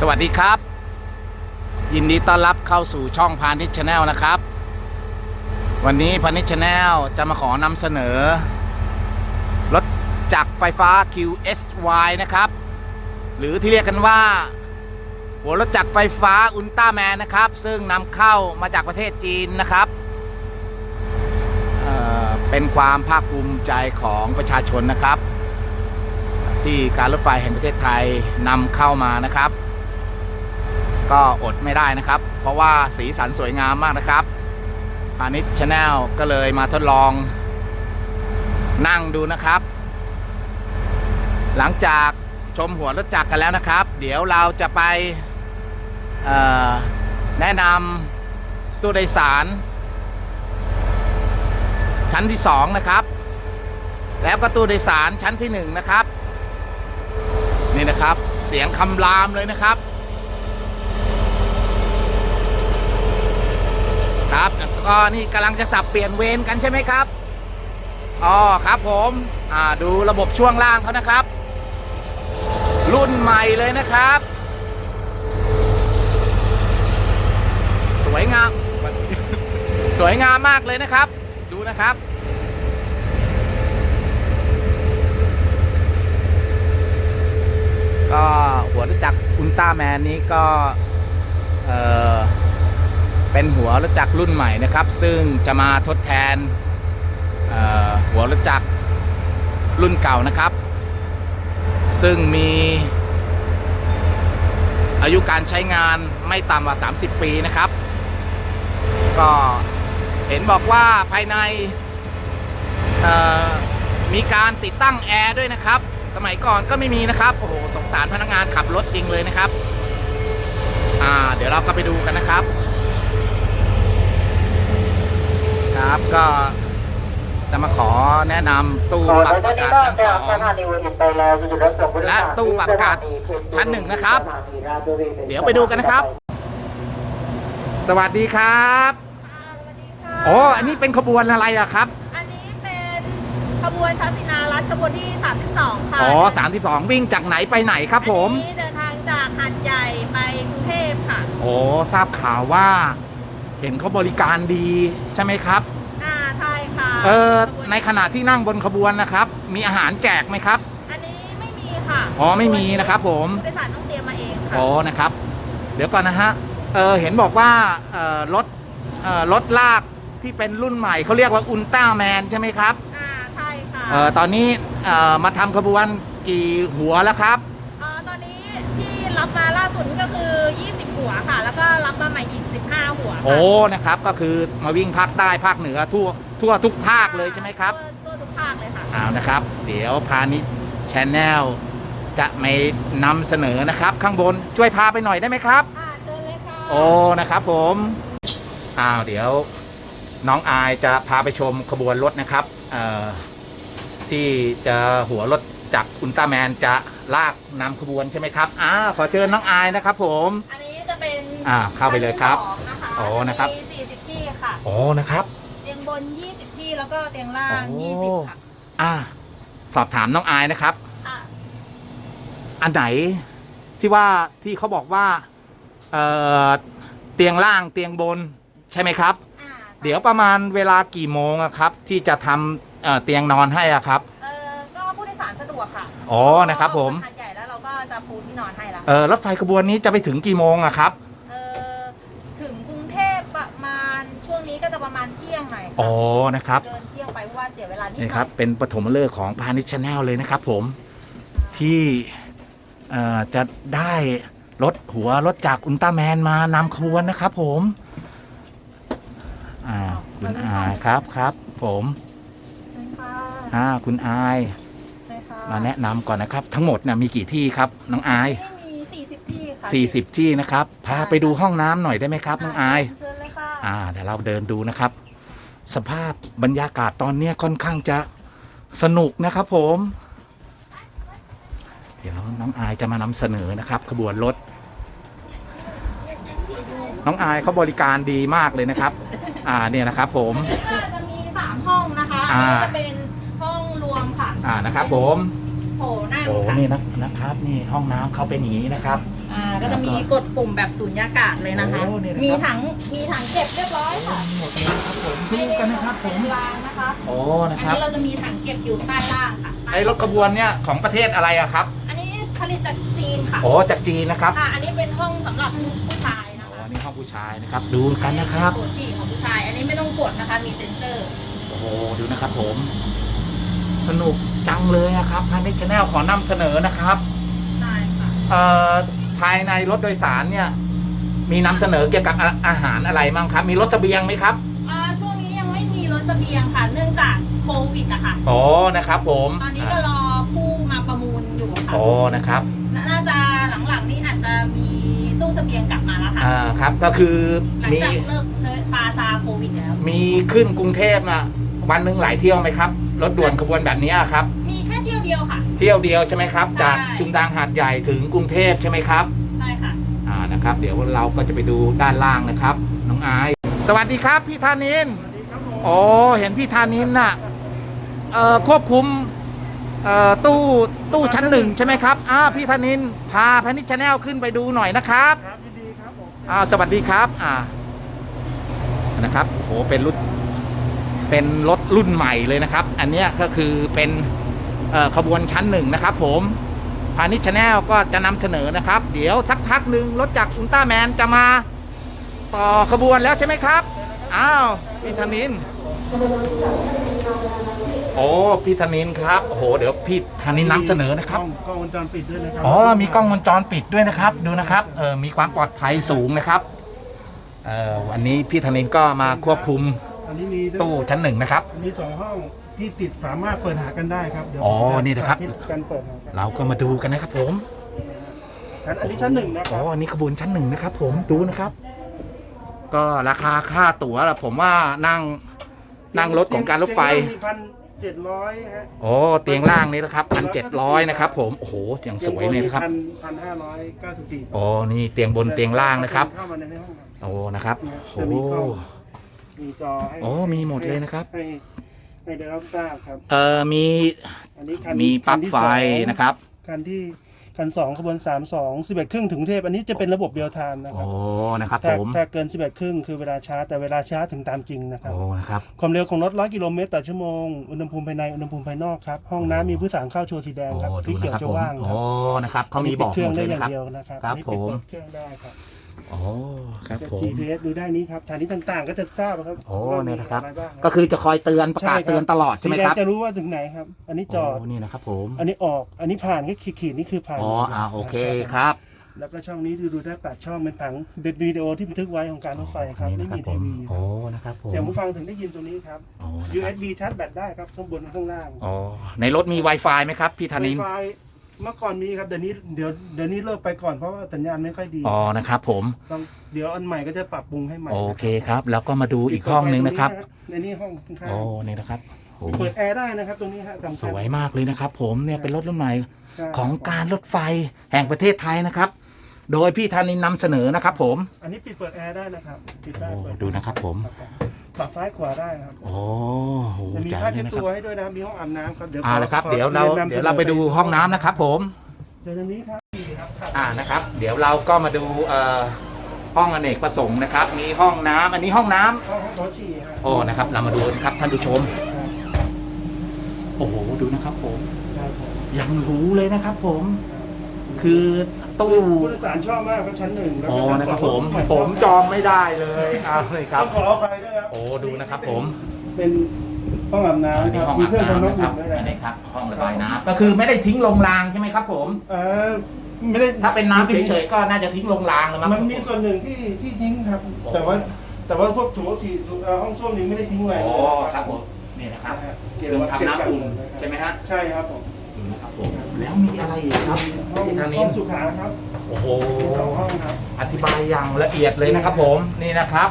สวัสดีครับ ยินดีต้อนรับเข้าสู่ช่องพาณิชชาแนลนะครับ วันนี้พาณิชชาแนลจะมาขอนำเสนอ รถจักรไฟฟ้า QSY นะครับ หรือที่เรียกกันว่า หัวรถจักรไฟฟ้าอุลตร้าแมนนะครับ ซึ่งนำเข้ามาจากประเทศจีนนะครับเเป็นความภาคภูมิใจของประชาชนนะครับ ที่การรถไฟแห่งประเทศไทยนำเข้ามานะครับ ก็อดไม่ได้นะครับ เพราะว่าสีสันสวยงามมากนะครับพาณิชย์ชาแนลก็เลยมาทดลอง นั่งดูนะครับ หลังจากชมหัวรถจักรกันแล้วนะครับ เดี๋ยวเราจะไปแนะนำตู้โดยสาร ชั้นที่ 2 นะครับ แล้วก็ตู้โดยสารชั้นที่ 1 นะครับ นี่นะครับเสียงคำรามเลยนะครับ ครับก็นี่กำลังจะสับเปลี่ยนเวรกันใช่ไหมครับอ๋อครับผมอ่าดูระบบช่วงล่างเขานะครับ รุ่นใหม่เลยนะครับ สวยงาม สวยงามมากเลยนะครับ ดูนะครับก็หัวรถจักรอุลตร้าแมนนี้ก็ เอ่อ เป็นหัวรถจักรรุ่นใหม่นะครับ ซึ่งจะมาทดแทนหัวรถจักรรุ่นเก่านะครับ ซึ่งมีอายุการใช้งานไม่ต่ำกว่า 30 ปีนะครับ ก็เห็นบอกว่าภายในมีการติดตั้งแอร์ด้วยนะครับ สมัยก่อนก็ไม่มีนะครับ โอ้โห สงสารพนักงานขับรถจริงเลยนะครับ อ่า เดี๋ยวเราก็ไปดูกันนะครับ ครับก็จะมาขอแนะนำตู้ขอปรับในอาท่านกานี้ศบ้าชั้นสองงจากสถานีวินไปแล้วจุดรับส่งผู้โดยสารและตู้ปรับอากาศชั้นหนึ่งนะครับสถานีราชบุรีเดี๋ยวไปดูกันนะครับ สวัสดีครับค่ะสวัสดีค่ะโอ้อันนี้เป็นขบวนอะไรอะครับ อันนี้เป็นขบวนทัศินารัฐขบวนที่ 32 ค่ะ อ๋อสามสิบสองวิ่งจากไหนไปไหนครับผม อันนี้เดินทางจากหาดใหญ่ไปกรุงเทพค่ะ โอ้ทราบข่าวว่า เห็นเขาบริการดีใช่ไหมครับ อ่าใช่ค่ะเออขบวในขณะที่นั่งบนขบวนนะครับ มีอาหารแจกไหมครับ อันนี้ไม่มีค่ะอ๋อไม่มีนะครับ ผมผู้โดยสารต้องเตรียมมาเองค่ะโอ้นะครับ เดี๋ยวก่อนนะฮะเออเห็นบอกว่าเออรถเออรถลากที่เป็นรุ่นใหม่เขาเรียกว่าอุลตร้าแมนใช่ไหมครับอ่าใช่ค่ะเออตอนนี้เออมาทำขบวนกี่หัวแล้วครับอ่าตอนนี้ที่รับมาล่าสุดก็คือ 20 หัวค่ะ แล้วก็รับมาใหม่อีก 15 หัวค่ะโอ้นะครับก็คือมาวิ่งภาคใต้ภาคเหนือทั่วทั่วทุกภาคเลยใช่ไหมครับ ทั่วทั่วทุกภาคเลยค่ะ เอานะครับ เดี๋ยวพาณิชย์ชแนลจะไม่นำเสนอนะครับ ข้างบนช่วยพาไปหน่อยได้ไหมครับ อ่าเชิญเลยค่ะ โอ้นะครับผมอ้าวเดี๋ยวน้องอายจะพาไปชมขบวนรถนะครับเอ่อที่จะหัวรถจากอุลตร้าแมนจะลากนำขบวนใช่ไหมครับอ้าวขอเชิญน้องอายนะครับผม อันนี้ จะเป็นอ่าเข้าไปเลยครับชั้นที่สองนะคะโอ้นะครับ มี40 ที่ค่ะโอ้นะครับ เตียงบน 20 ที่แล้วก็เตียงล่าง โอ้ 20 ค่ะอ่า สอบถามน้องอายนะครับค่ะอันไหนที่ว่าที่เขาบอกว่าเอ่อเตียงล่างเตียงบนใช่ไหมครับ อ่าใช่เดี๋ยวประมาณเวลากี่โมงอะครับ ที่จะทำเอ่อเตียงนอนให้อะครับ เออก็ผู้โดยสารสะดวกค่ะอ๋อนะครับผมหาดใหญ่แล้ว เราก็จะปูที่นอนให้แล้วเออรถไฟขบวนนี้จะไปถึงกี่โมงอะครับ เออถึงกรุงเทพประมาณช่วงนี้ก็จะประมาณเที่ยงหน่อยค่ะอ๋อนะครับ เดินเที่ยงไปเพราะว่าเสียเวลานิดหนี่น่อยครับ เป็นปฐมฤกษ์ของพาณิชย์ชาแนลเลยนะครับผม ที่เอ่อจะได้รถหัวรถจากอุลตร้าแมนมานำขบวนนะครับผมอ่าคุณอายครับครับ ผมใช่ค่ะ อ่าคุณอายใช่ค่ะ มาแนะนำก่อนนะครับ ทั้งหมดเนี่ยมีกี่ที่ครับน้องอายไม่มี 40 ที่ค่ะ40 ที่นะครับ พาไปดูห้องน้ำหน่อยได้ไหมครับน้องอาย เชิญเลยค่ะอ่าเดี๋ยวเราเดินดูนะครับ สภาพบรรยากาศตอนเนี้ยค่อนข้างจะสนุกนะครับผม เดี๋ยวน้องอายจะมานำเสนอนะครับ ขบวนรถ น้องอายเขาบริการดีมากเลยนะครับ อ่าเนี่ยนะครับผม ก็จะมี 3 ห้องนะคะอันอ่า นี้จะเป็นห้ องรวมค่ะอ่านะครับผมหถนั่งโอ้ค่ะนี่นะนะครับนี่ห้องน้ำเขาเป็นอย่างนี้นะครับ อ่าก็จะมีกดปุ่มแบบสูญญากาศเลยนะคะ โอ้นี่นะครับ มีถังมีถังเก็บเรียบร้อยค่ะหมดเลยครับผมดูกันนะครับผมรางนะคะ โอ้นะอันครับนี้เราจะมีถังเก็บอยู่ใต้ล่างค่ะไอ้รถขบวนเนี่ยของประเทศอะไรอะครับอันนี้ผลิตจากจีนค่ะโอ้จากจีนนะครับค่ะ อันนี้เป็นห้องสำหรับผู้ชายนะโอ้คะนี่ห้องผู้ชายนะครับ ดูกันนะครับโถฉี่ของผู้ชาย อันนี้ไม่ต้องกดนะคะ มีเซ็นเซอร์ โอ้โหดูนะครับผม สนุก จังเลยอะครับพาณิชย์ชาแนลขอนำเสนอนะครับใช่ค่ะเอ่อภายในรถโดยสารเนี่ยมีนำเสนอเกี่ยวกับอาอาหารอะไรบ้างครับ มีรถเสบียงไหมครับอ่าช่วงนี้ยังไม่มีรถเสบียงค่ะ เนื่องจากโควิดอะค่ะโอ้นะครับ ผมตอนนี้ก็รอผู้มาประมูลอยู่ค่ะโอ้นะครับน่าจะหลังๆนี้อาจจะมีตู้เสบียงกลับมาแล้วค่ะ อ่าครับก็คือหลังมีจากเลิกเลิกซาซาโควิดแล้วมีขึ้นกรุงเทพนะวันหนึ่งหลายเที่ยวไหมครับ รถด่วนขบวนแบบนี้ครับ มีแค่เที่ยวเดียวค่ะ เที่ยวเดียวใช่ไหมครับใช่จากชุมทางหาดใหญ่ถึงกรุงเทพใช่ไหมครับใช่ค่ะอ่านะครับ เดี๋ยวเราก็จะไปดูด้านล่างนะครับ น้องอายสวัสดีครับพี่ธานินโอ้เห็นพี่ธานินน่ะเอ่อควบคุมเอ่อตู้ตู้ชั้นหนึ่งใช่ไหมครับอ่าพี่ธานินพาพานิชแนลขึ้นไปดูหน่อยนะครับครับยินดีครับผมอ่าสวัสดีครับอ่านะครับโอ้โหเป็นรุ่น เป็นรถรุ่นใหม่เลยนะครับ อันเนี้ยก็คือเป็นเอ่อขบวนชั้นหนึ่งนะครับ ผมพาณิชย์ชาแนลก็จะนำเสนอนะครับ เดี๋ยวสักพักหนึ่งรถจากอุลตร้าแมนจะมาต่อขบวนแล้วใช่ไหมครับ อ้าวพี่ธนิน โอ้พี่ธนินครับโอ้โหเดี๋ยวพี่ธนินนำเสนอนะครับ กล้องกล้องวงจรปิดด้วยนะครัอ๋อ มีกล้องวงจรปิดด้วยนะครับ ดูนะครับ เออมีความปลอดภัยสูงนะครับ เออวันนี้พี่ธนินก็มาควบคุม อันนี้มีตู้ชั้นหนึ่งนะครับ มีสองห้องที่ติดสามารถเปิดหากันได้ครับเดี๋ยวอ๋อผมจนี่นะครับ สาธิตการเปิดหากันเราก็มาดูกันนะครับผมชั้นอันนี้ชั้นหนึ่งนะคอ๋รัอบอันนี้ขบวนชั้นหนึ่งนะครับ ผมดูนะครับ ก็ราคาค่าตั๋วละผมว่านั่งนั่งรถของการรถไฟมีพันเจ็ดร้อยฮะโอ้เตียงล่างนี่นะครับพันเจ็ดร้อยนะครับ ผมโอ้โหอย่างสวยเลยนะครับพันพันห้าร้อยเก้าสิบสี่โอ้นี่เตียงบนเตียงล่างนะครับเข้ามาในห้องครับโอ้นะครับเนี่ยโอ้จะ มีกล้องมีจอให้โอ้มีหมดเลยนะครับ ให้ให้ได้รับทราบครับ เออมีอันนี้คันมีปลั๊กคันที่ไฟสองนะครับ คันที่คันสองขบวนสามสองสิบเอ็ดครึ่งถึงกรุงเทพ อันนี้จะเป็นระบบเดียวทามนะคโอ้รับนะครับถ้าผมถ้าเกินสิบเอ็ดครึ่งคือเวลาช้าแต่เวลาช้าถึงตามจริงนะครับ โอ้นะครับ ความเร็วของรถร้อยกิโลเมตรต่อชั่วโมง อุณหภูมิภายในอุณหภูมิภายนอกครับ ห้องน้ำมีผู้สางเข้าโชว์สีแดงโอ้ครับดูที่นะเขียวครับจะผมว่างคโอ้รับนะครับเขามีบอกเครื่หองมดเลได้ยอย่านะครับงเดียวนะครับครับอันนี้ผมปิดเปิดเครื่องได้ครับ โอ้ครับผม GPS ดูได้นี้ครับสถานีต่างๆ ก็จะทราบครับโอ้ว่ามีเนี่ยนะครับ อไางก็คือจะคอยเตือนประกาศใช่ครับเตือนตลอดใช่ไหมครับสีแดงจะรู้ว่าถึงไหนครับ อันนี้จอด โนี่นะครับ ผมอันนี้ออก อันนี้ผ่านก็ขีดๆนี่คือผ่านอ๋ออ่าโอเคครับ แล้วก็ช่องนี้ดูดูได้แปดช่องเป็นผังเป็นวิดีโอที่บันทึกไว้ของการรถไฟครับนี่ไม่นะครับมีผทีมวีโอ้นะครับผมเสียงผู้ฟังถึงได้ยินตัวนี้ครับ โอ้นะครับ USB ชาร์จแบตได้ครับข้างบนข้างล่างอ๋อในรถมี Wi-Fi ไหมครับพี่ธนินไฟ เมื่อก่อนมีครับเดี๋ยวนี้เดี๋ยวเดี๋ยวนี้เลิกไปก่อนเพราะว่าสัญญาณไม่ค่อยดีอ๋อนะครับผมต้องเดี๋ยวอันใหม่ก็จะปรับปรุงให้ใหม่โอเคครับ แล้วก็มาดูอีกห้องหนึ่งนะครับในนี้ห้องข้างโอ้นี่นะครับโอ้ๆเปิดแอร์ได้นะครับตรงนี้ฮะสำสคัญวยมากเลยนะครับ ผมเนี่ยเป็นรถรุ่นใหม่ใช่ของการรถไฟแห่งประเทศไทยนะครับ โดยพี่ธนินนำเสนอนะครับ ผม อันนี้ปิดเปิดแอร์ได้นะครับปิดได้โอ้เปิดดูนะครับผม ปรับซ้ายขวาได้ครับโอ้โหจะมีจ๋งผ้าเลเช็ยดนะคตัรับวให้ด้วยนะครับมีห้องอาบน้ำครับเดี๋ยวอ่าขนะครับขอเดี๋ยวเรานำเดี๋ยวเราไปดูห้องน้ำนะครับ ผม เดี๋ยวตรงนี้ครับอ่านะครับ เดี๋ยวเราก็มาดูเอ่อห้องอเนกประสงค์นะครับ มีห้องน้ำอันนี้ห้องน้ำห้องห้องโถฉี่ฮะโอ้นะครับ เรามาดูนะครับท่านผู้ชม โอ้โห ดูนะครับผม ครับผมยังรู้เลยนะครับผมคื อตู้ ผู้โดยสารชอบมากครับชั้นหนึ่งแล้วโอ้ก็ชั้นะครับสผองมใหผมจองไม่ได้เลยเอาเลยคต้รัอบ งขออภัยด้วยครับโอ้ ดูนะครับผม เป็นห้องอาบอันน้ำคนี้รับห้องมีอาบเครื่องทำน้ำน้ำนะคอุ่รับนด้วยอันนะนี้ครับ ห้องระบายน้ำก็คือไม่ได้ทิ้งลงรางใช่ไหมครับผม เออไม่ได้ถ้าเป็นน้ำเฉยๆก็น่าจะทิ้งลงรางแล้วมั้ง มันมีส่วนหนึ่งที่ที่ทิ้งครับแต่ว่าแต่ว่าพวกโถฉี่เอ่อห้องส้วมนี้ไม่ได้ทิ้งไว้โอ้ครับผม นี่นะครับเก็บเครื่องไว้ทำน้ำอุ่นใช่ไหมฮะ ใช่ครับผมดูนะครับผม แล้วมีอะไรอีกครับห้องที่ทางห้นี้องสุขาครับโอ้โห มีสองห้องครับอธิบายอย่างละเอียดเลยนะครับผมนี่นะครับ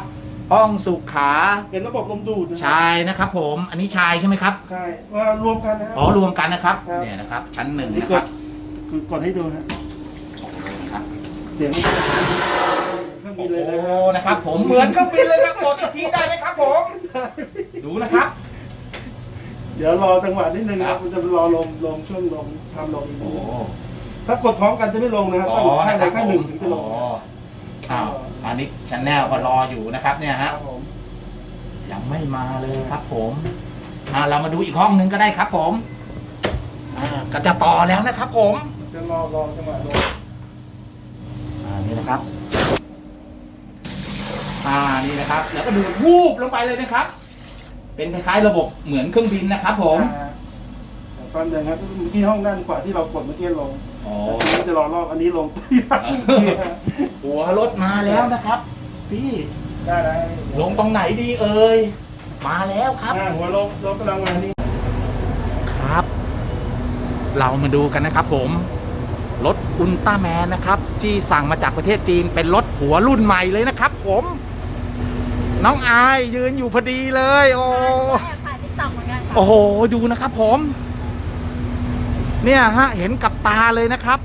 ห้องสุขาเป็นระบบลมดูดนะชายนะครับ ผมอันนี้ชายใช่ไหมครับใช่ว่ารวมกันนะครั อ๋อรวมกันนะครับครับ เนี่ยนะครับ ชั้นหนึ่งนี่นะกครัดบคือกดให้ดูฮะครับเสียงเครื่องบินเลยโอ้นะนะครับ ผมเหมือนเครื่องบินเลยครับกดอีกทีได้ไหมครับผม ดูนะครับ เดี๋ยวรอจังหวะนิดนึงนะคครัรับบมันจะรอลมลมช่วงลมทำลมอีกนิโอ้ดนึงถ้ากดพร้อมกันจะไม่ลงนะครับอ๋ต้องอข้างนะใดครับข้างผหนึ่มงถึงจะลอ๋งออ้าวอันนี้ชแนลก็รออยู่นะครับเนี่ยคฮะรับผมยังไม่มาเลยครับผมอ่าเรามาดูอีกห้องหนึงก็ได้ครับผมอ่าก็จะต่อแล้วนะครับผม จะรอรอจังหวะลงอ่านี่นะครับ อ่านี่นะครับ แล้วก็ดูดวูบลงไปเลยนะครับ เป็นคล้ายๆระบบเหมือนเครื่องบินนะครับผมอ่าตอนหนึ่งครับเมื่อกี้ห้องด้านขวาที่เรากดเมื่อกี้ลงอ๋อแต่ทีนี้จะรอรอบอันนี้ลงหัวรถมาแล้วนะครับ พี่ได้ได้ลงตรงไหนดีเอ่ยมาแล้วครับ อ่าหัวลงลงกำลังมานี่ ครับ เรามาดูกันนะครับผม รถอุลตร้าแมนนะครับ ที่สั่งมาจากประเทศจีนเป็นรถหัวรุ่นใหม่เลยนะครับผม น้องอายยืนอยู่พอดีเลย โอ้แอบถ่ายติ๊กต็อกเหมือนกันค่ะโอ้โหดูนะครับผม เนี่ยฮะเห็นกับตาเลยนะครับ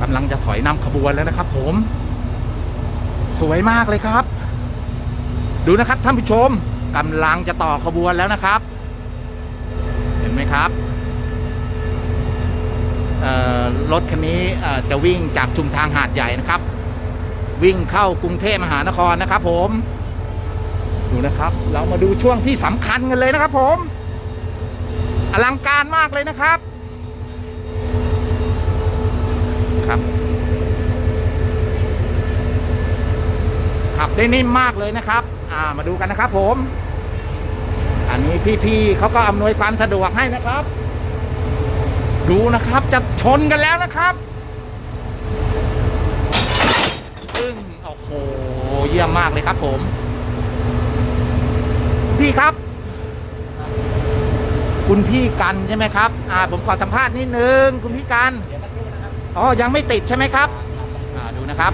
กำลังจะถอยนำขบวนแล้วนะครับ ผม สวยมากเลยครับ ดูนะครับท่านผู้ชมกำลังจะต่อขบวนแล้วนะครับ เห็นไหมครับเอ่อรถคันนี้เอ่อจะวิ่งจากชุมทางหาดใหญ่นะครับ วิ่งเข้ากรุงเทพมหานครนะครับ ผมดูนะครับ เรามาดูช่วงที่สำคัญกันเลยนะครับ ผม อลังการมากเลยนะครับครับขับได้นิ่มมากเลยนะครับ อ่ามาดูกันนะครับ ผม อันนี้พี่ๆเขาก็อำนวยความสะดวกให้นะครับ ดูนะครับจะชนกันแล้วนะครับ ซึ่งโอ้โหเยี่ยมมากเลยครับผมพี่ครับ คุณพี่กันใช่ไหมครับ อ่า ผมขอสัมภาษณ์นิดนึงคุณพี่กันอ๋อยังไม่ติดใช่ไหมครับ อ่าดูนะครับ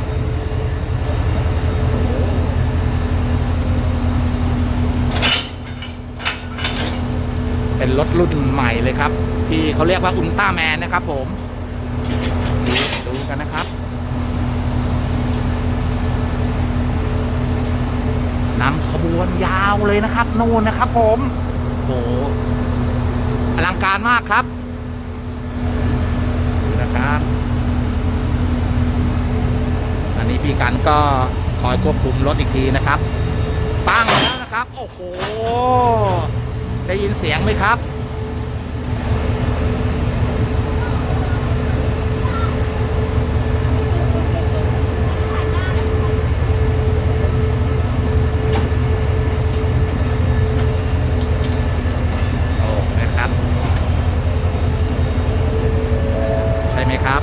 เป็นรถรุ่นใหม่เลยครับ ที่เขาเรียกว่าอุลตร้าแมนนะครับผม ดูกันนะครับ นำขบวนยาวเลยนะครับนู่นนะครับ ผมโหอลังการมากครับดูนะครับ อันนี้พี่กันก็คอยควบคุมรถอีกทีนะครับ ปังแล้วนะครับ โอ้โห ได้ยินเสียงไหมครับ โอ้นะครับ ใช่ไหม ครับ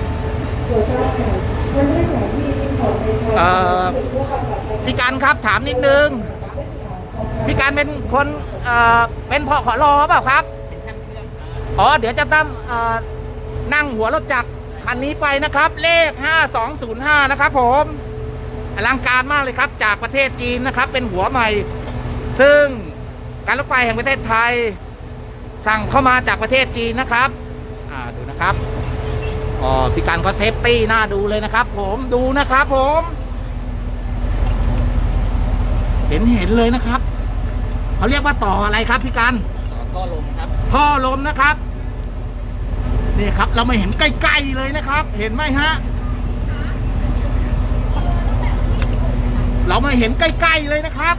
พี่การครับถามนิดนึงพี่การเป็นคนเอ่อเป็นพอขอรอเปล่าครับอ๋อเดี๋ยวจะต้องนั่งหัวรถจักรคันนี้ไปนะครับ เลข 5205 นะครับผมอลังการมากเลยครับ จากประเทศจีนนะครับ เป็นหัวใหม่ ซึ่งการรถไฟแห่งประเทศไทย สั่งเข้ามาจากประเทศจีนนะครับอ่าดูนะครับ อ๋อพี่การก็เซฟตี้น่าดูเลยนะครับ ผมดูนะครับ ผม เห็นเห็นเลยนะครับเขาเรียกว่าต่ออะไรครับพี่การท่อลมครับท่อลมนะครับนี่ครับ เราไม่เห็นใกล้ๆเลยนะครับ เห็นไหมฮะเราไม่เห็นใกล้ๆเลยนะครับ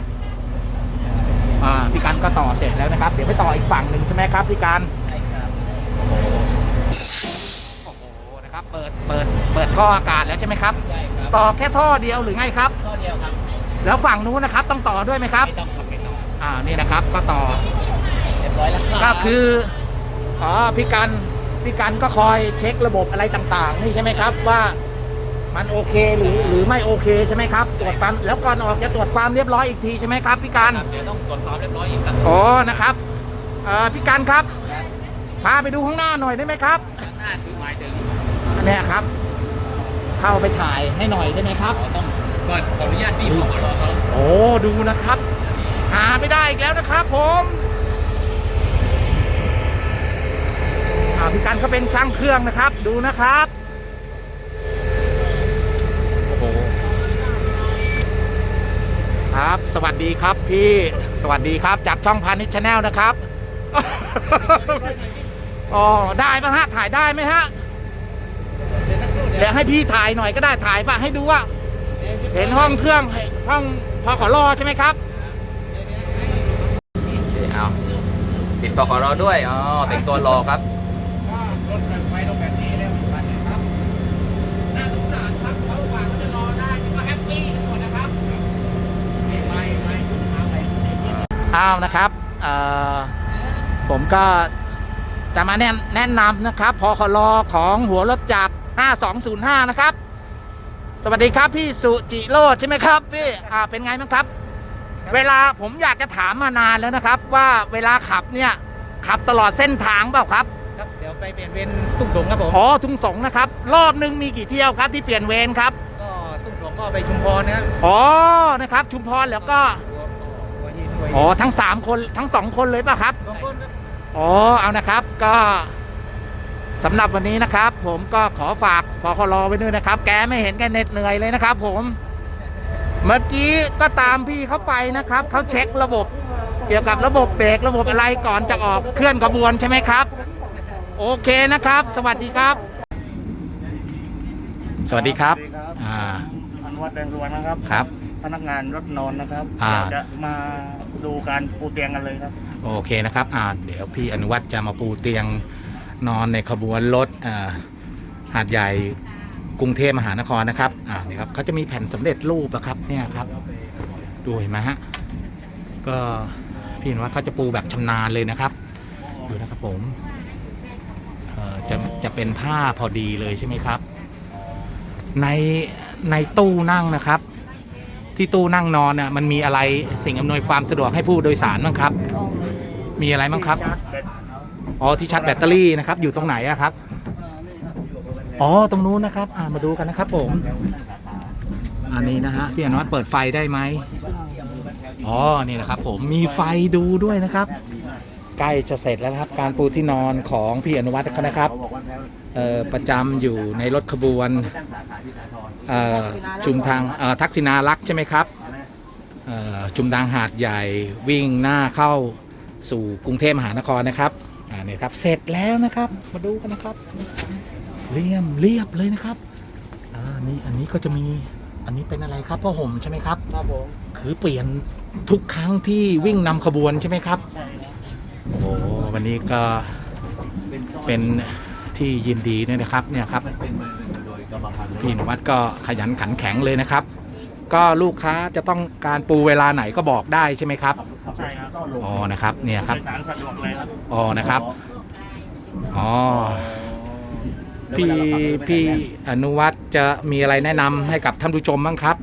อ่าพี่การก็ต่อเสร็จแล้วนะครับ เดี๋ยวไปต่ออีกฝั่งหนึ่งใช่ไหมครับพี่การ โอ้โห นะครับ เปิดเปิดเปิดท่ออากาศแล้วใช่ไหมครับ ใช่ครับต่อแค่ท่อเดียวหรือไงครับท่อเดียวครับแล้วฝั่งนู้นนะครับต้องต่อด้วยไหมครับ ไม่ต้องครับไม่ต้องอ่านี่นะครับก็ต่อ เรียบร้อยแล้วก็คืออ๋อพี่กันพี่กันก็คอยเช็คระบบอะไรต่างๆ นี่ใช่ไหมครับว่ามันโอเคหรือหรือไม่โอเคใช่ไหมครับ ตรวจความแล้วก่อนออกจะตรวจความเรียบร้อยอีกทีใช่ไหมครับพี่กันเดี๋ยวต้องตรวจความเรียบร้อยอีกครับอ๋อนะครับเอ่อพี่กันครับพาไปดูข้างหน้าหน่อยได้ไหมครับ ข้างหน้าคือหมายถึงอั นเนี้ยครับ เข้าไปถ่ายให้หน่อยได้ไหมครับเราต้องก่อนขออนุญาตพี่ขอรอเขาโอ้ดูนะครับ หาไม่ได้อีกแล้วนะครับ ผมอ่าพี่กันก็เป็นช่างเครื่องนะครับ ดูนะครับโอ้โหครับ สวัสดีครับพี่ สวัสดีครับ จากช่องพาณิชย์ชาแนลนะครับ อ๋อ ได้ปะฮะ ถ่ายได้ไหมฮะ เดี๋ยวให้พี่ถ่ายหน่อยก็ได้ถ่ายปะให้ดูว่า เห็นห้องเครื่องห้องพอขอรอใช่ไหมครับโอเคเอาติดต่อขอเราด้วยอ๋อแต่งตัวรอครับรถแบบไฟต้องแบบนี้แล้วปัจจุบันนี้ครับน่าสงสารครับเขาหวังจะรอได้ก็แฮปปี้กันหมดนะครับไม่ไม่ไม่เอาไปอ้าวนะครับเอ่อผมก็จะมาแนะแนะนำนะครับพอขอรอของหัวรถจักร 5205 นะครับ สวัสดีครับพี่สุจิโรดใช่ไหมครับพี่อ่าเป็นไงบ้างครับ เวลาผมอยากจะถามมานานแล้วนะครับ ว่าเวลาขับเนี่ยขับตลอดเส้นทางเปล่าครับครับเดี๋ยวไปเปลี่ยนเวรตุ้งสงครับผมอ๋อทุ่งสงนะครับ รอบหนึ่งมีกี่เที่ยวครับที่เปลี่ยนเวรครับก็ตุ้งสงก็ไปชุมพรนะอ๋อนะครับ ชุมพรแล้วก็หัวหินหัวหินอ๋อทั้งสามคนทั้งสองคนเลยป่ะครับ สองคนครับ อ๋อ เอานะครับ ก็ สำหรับวันนี้นะครับ ผมก็ขอฝากพอครอไว้ด้วยนะครับ แกไม่เห็นแกเหน็ดเหนื่อยเลยนะครับ ผม เมื่อกี้ก็ตามพี่เขาไปนะครับเขาเช็คระบบ เกี่ยวกับระบบเบรกระบบอะไรก่อนจะออกเคลื่อนขบวนใช่ไหมครับ โอเคนะครับ สวัสดีครับ สวัสดีครับสวัสดีครับ อ่าอนุวัฒน์แดงรวนนะครับ ครับ พนักงานรถนอนนะครับอ่าเดี๋ยวจะมาดูการปูเตียงกันเลยครับ โอเคนะครับอ่าเดี๋ยวพี่อนุวัฒน์จะมาปูเตียง นอนในขบวนรถหาดใหญ่กรุงเทพมหานครนะครับอ่านี่ครับเขาจะมีแผ่นสำเร็จรูปอะครับเนี่ยครับดูเห็นไหมฮะก็พี่อนุวัฒน์เขาจะปูแบบชำนาญเลยนะครับดูนะครับผมจะจะเป็นผ้าพอดีเลยใช่ไหมครับ ในในตู้นั่งนะครับ ที่ตู้นั่งนอนน่ะมันมีอะไรสิ่งอำนวยความสะดวกให้ผู้โดยสารบ้างครับ มีอะไรบ้างครับ อ๋อที่ชาร์จแบตเตอรี่นะครับอยู่ตรงไหนอะครับอ๋อตรงนู้นนะครับอ่ามาดูกันนะครับผม อันนี้นะฮะพี่อนุวัฒน์เปิดไฟได้ไหมอ๋อนี่แหละครับผมมีไฟดูด้วยนะครับ ใกล้จะเสร็จแล้วนะครับ การปูที่นอนของพี่อนุวัฒน์เขานะครับประจำอยู่ในรถขบวนชุมทางทักษิณารักษ์ใช่ไหมครับชุมทางหาดใหญ่วิ่งหน้าเข้าสู่กรุงเทพมหานครนะครับ อ่าเนี่ยครับเสร็จแล้วนะครับ มาดูกันนะครับ เรียมเรียบเลยนะครับอ่านี่อันนี้ก็จะมีอันนี้เป็นอะไรครับผ้าห่มใช่ไหมครับครับผมคือเปลี่ยนทุกครั้งที่วิ่งนำขบวนใช่ไหมครับใช่ครับโอ้โหวันนี้ก็เป็นที่ยินดีด้วยนะครับเนี่ยครับพี่นวัดก็ขยันขันแข็งเลยนะครับ ก็ลูกค้าจะต้องการปูเวลาไหนก็บอกได้ใช่ไหมครับ ใช่ครับอ๋อ นะครับ เนี่ยครับ โดยสารสะดวกเลยครับ อ๋อ นะครับ อ๋อ พี่พี่อนุวัฒน์จะมีอะไรแนะนำให้กับท่านผู้ชมบ้างครับ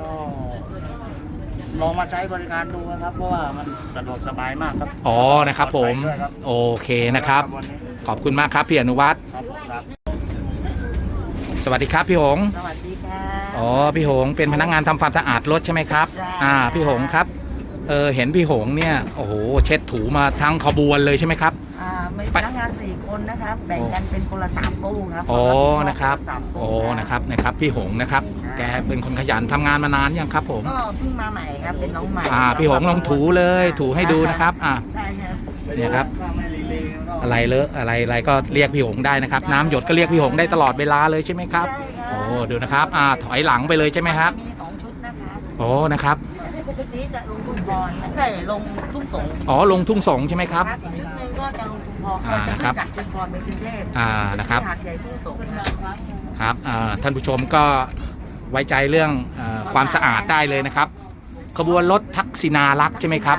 ก็ลองมาใช้บริการดูนะครับ เพราะว่ามันสะดวกสบายมากครับอ๋อ นะครับ ผม ปลอดภัยด้วยครับโอเคนะครับวันนี้ขอบคุณมากครับพี่อนุวัฒน์ครับครับ สวัสดีครับพี่หง สวัสดีค่ะ อ๋อพี่หงเป็นพนักงานทำความสะอาดรถใช่ไหมครับ ใช่ อ่าพี่หงครับเออเห็นพี่หงเนี่ยโอ้โหเช็ดถูมาทั้งขบวนเลยใช่ไหมครับ อ่ามีไปพนักงานสี่คนนะครับ แบ่งกันเป็นคนละสามตู้ครับอ๋อวามผิดชอนะครับสามตู้ โอ้นะครับนะครับพี่หงนะครับ แกเป็นคนขยันทำงานมานานยังครับผม ก็เพิ่งมาใหม่ครับ เป็นน้องใหม่อ่าพี่หงลองถูเลยถูให้ดูนะครับ อ่าได้ครับเนี่ยครับ อะไรเลอะอะไรอะไรก็เรียกพี่หงได้นะครับ น้ำหยดก็เรียกพี่หงได้ตลอดเวลาเลยใช่ไหมครับ ใช่ครับโอ้ดูนะครับอ่าถอยหลังไปเลยใช่ไหมครับมีสองชุดนะครับโอ้นะครับชุดนี้จะลงทุ่งพรใช่ลงทุ่งสงอ๋อลงทุ่งสงใช่ไหมครับ อีกชุดหนึ่งก็จะลงชุมพรอ่าก็จะครัขึ้บนจากชุมพรไปกรุงเทพอ่านะครับที่หาดใหญ่ทุ่งสงครับครับอ่าท่านผู้ชมก็ไว้ใจเรื่องเออความสะอาดได้เลยนะครับ ขบวนรถทักษิณารักษ์ใช่ไหมครับ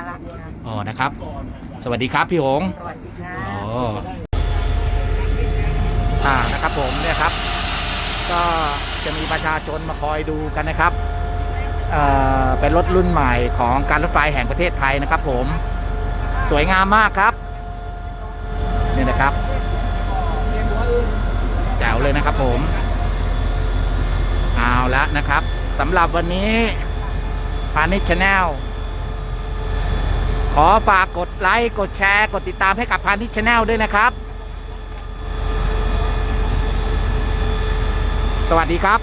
อ๋อ นะครับ สวัสดีครับพี่หง สวัสดีครั อ่านะครับผมเนี่ยครับ ก็จะมีประชาชนมาคอยดูกันนะครับเอ่อเป็นรถรุ่นใหม่ของการรถไฟแห่งประเทศไทยนะครับ ผมสวยงามมากครับเนี่ยนะครับแจ๋วเลยนะครับผมเอาละนะครับสำหรับวันนี้พาณิชชแนล ขอฝากกดไลค์กดแชร์กดติดตามให้กับพานิชชแนลด้วยนะครับ สวัสดีครับ